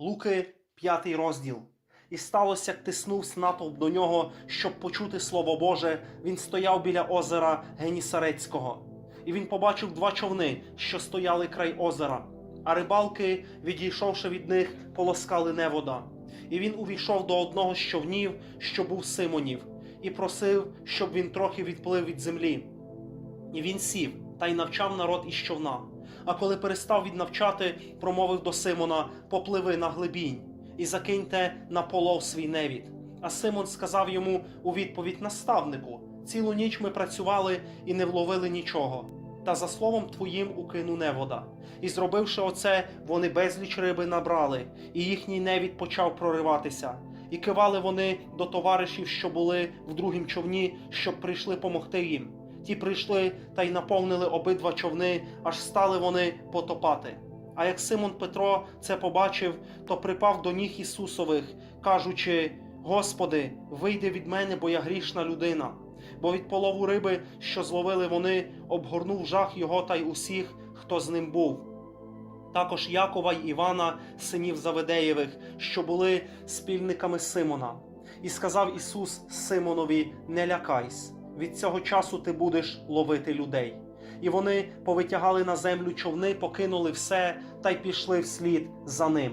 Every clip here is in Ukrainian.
Луки, п'ятий розділ. І сталося, як тиснувся натовп до нього, щоб почути слово Боже, він стояв біля озера Генісарецького. І він побачив два човни, що стояли край озера, а рибалки, відійшовши від них, полоскали невода. І він увійшов до одного з човнів, що був Симонів, і просив, щоб він трохи відплив від землі. І він сів та й навчав народ із човна. А коли перестав віднавчати, промовив до Симона: Попливи на глибінь і закиньте на полов свій невід. А Симон сказав йому у відповідь наставнику: Цілу ніч ми працювали і не вловили нічого. Та за словом твоїм укину невода. І зробивши оце, вони безліч риби набрали, і їхній невід почав прориватися. І кивали вони до товаришів, що були в другім човні, щоб прийшли помогти їм. Ті прийшли та й наповнили обидва човни, аж стали вони потопати. А як Симон Петро це побачив, то припав до ніг Ісусових, кажучи: Господи, вийди від мене, бо я грішна людина. Бо від полову риби, що зловили вони, обгорнув жах його та й усіх, хто з ним був. Також Якова й Івана, синів Заведеєвих, що були спільниками Симона. І сказав Ісус Симонові: Не лякайсь, від цього часу ти будеш ловити людей. І вони повитягали на землю човни, покинули все та й пішли вслід за ним.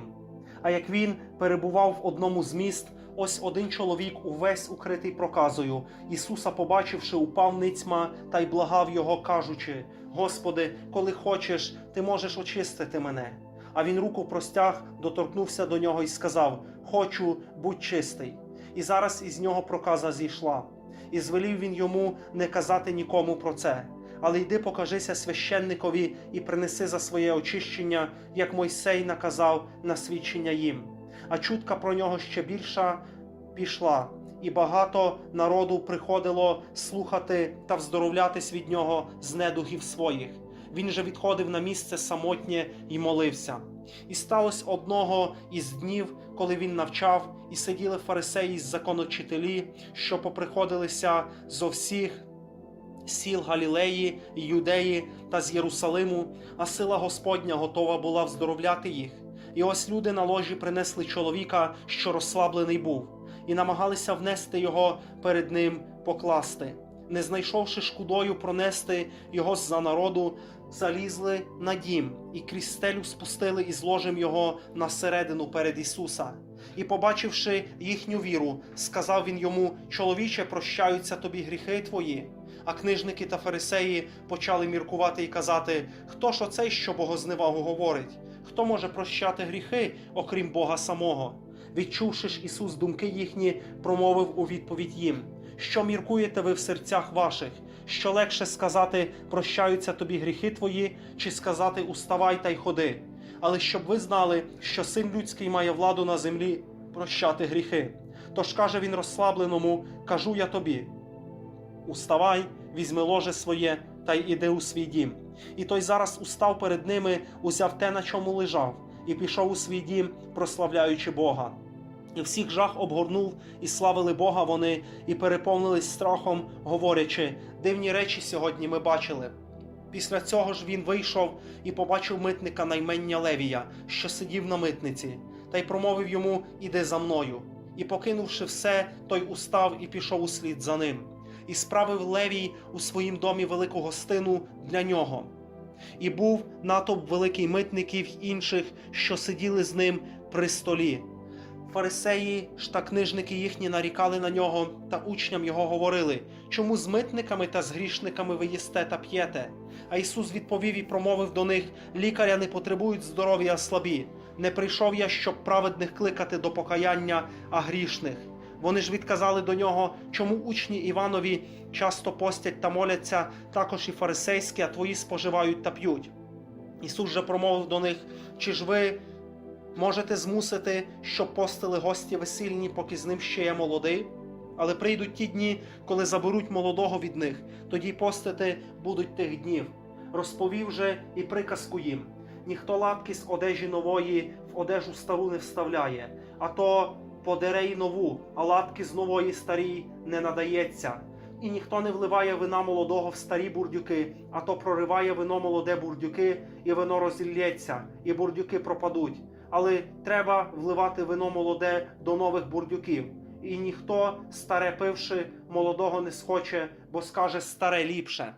А як він перебував в одному з міст, ось один чоловік, увесь укритий проказою, Ісуса, побачивши, упав ницьма та й благав його, кажучи: Господи, коли хочеш, ти можеш очистити мене. А він руку простяг, доторкнувся до нього і сказав: Хочу, будь чистий. І зараз із нього проказа зійшла. І звелів він йому не казати нікому про це. Але йди покажися священникові і принеси за своє очищення, як Мойсей наказав на свідчення їм. А чутка про нього ще більша пішла, і багато народу приходило слухати та вздоровлятись від нього з недугів своїх. Він же відходив на місце самотнє і молився. І сталося одного із днів, коли він навчав, і сиділи фарисеї з законочителі, що поприходилися зо всіх сіл Галілеї, Юдеї та з Єрусалиму, а сила Господня готова була вздоровляти їх. І ось люди на ложі принесли чоловіка, що розслаблений був, і намагалися внести його перед ним покласти. Не знайшовши шкудою пронести його з-за народу, залізли на дім і крізь стелю спустили і зложим його на середину перед Ісуса. І, побачивши їхню віру, сказав він йому: Чоловіче, прощаються тобі гріхи твої. А книжники та фарисеї почали міркувати і казати: Хто ж оцей, що богозневагу говорить? Хто може прощати гріхи, окрім Бога самого? Відчувши ж Ісус думки їхні, промовив у відповідь їм: Що міркуєте ви в серцях ваших? Що легше сказати, прощаються тобі гріхи твої, чи сказати уставай та й ходи? Але щоб ви знали, що син людський має владу на землі прощати гріхи. Тож каже він розслабленому: Кажу я тобі: Уставай, візьми ложе своє та й іди у свій дім. І той зараз устав перед ними, узяв те, на чому лежав, і пішов у свій дім, прославляючи Бога. І всіх жах обгорнув, і славили Бога вони, і переповнились страхом, говорячи: дивні речі сьогодні ми бачили. Після цього ж він вийшов і побачив митника наймення Левія, що сидів на митниці, та й промовив йому: Іди за мною. І, покинувши все, той устав і пішов услід за ним, і справив Левій у своїм домі велику гостину для нього. І був натовп великий митників інших, що сиділи з ним при столі. Фарисеї ж та книжники їхні нарікали на нього та учням його говорили, чому з митниками та з грішниками ви їсте та п'єте? А Ісус відповів і промовив до них: лікаря не потребують здоров'я, а слабі. Не прийшов я, щоб праведних кликати до покаяння, а грішних. Вони ж відказали до нього, чому учні Іванові часто постять та моляться, також і фарисейські, а твої споживають та п'ють. Ісус же промовив до них: чи ж ви можете змусити, щоб постили гості весільні, поки з ним ще є молодий? Але прийдуть ті дні, коли заберуть молодого від них, тоді постити будуть тих днів. Розповів же і приказку їм: ніхто латки з одежі нової в одежу стару не вставляє, а то подере й нову, а латки з нової старій не надається. І ніхто не вливає вина молодого в старі бурдюки, а то прориває вино молоде бурдюки, і вино розілється, і бурдюки пропадуть. Але треба вливати вино молоде до нових бурдюків. І ніхто, старе пивши, молодого не схоче, бо скаже старе ліпше.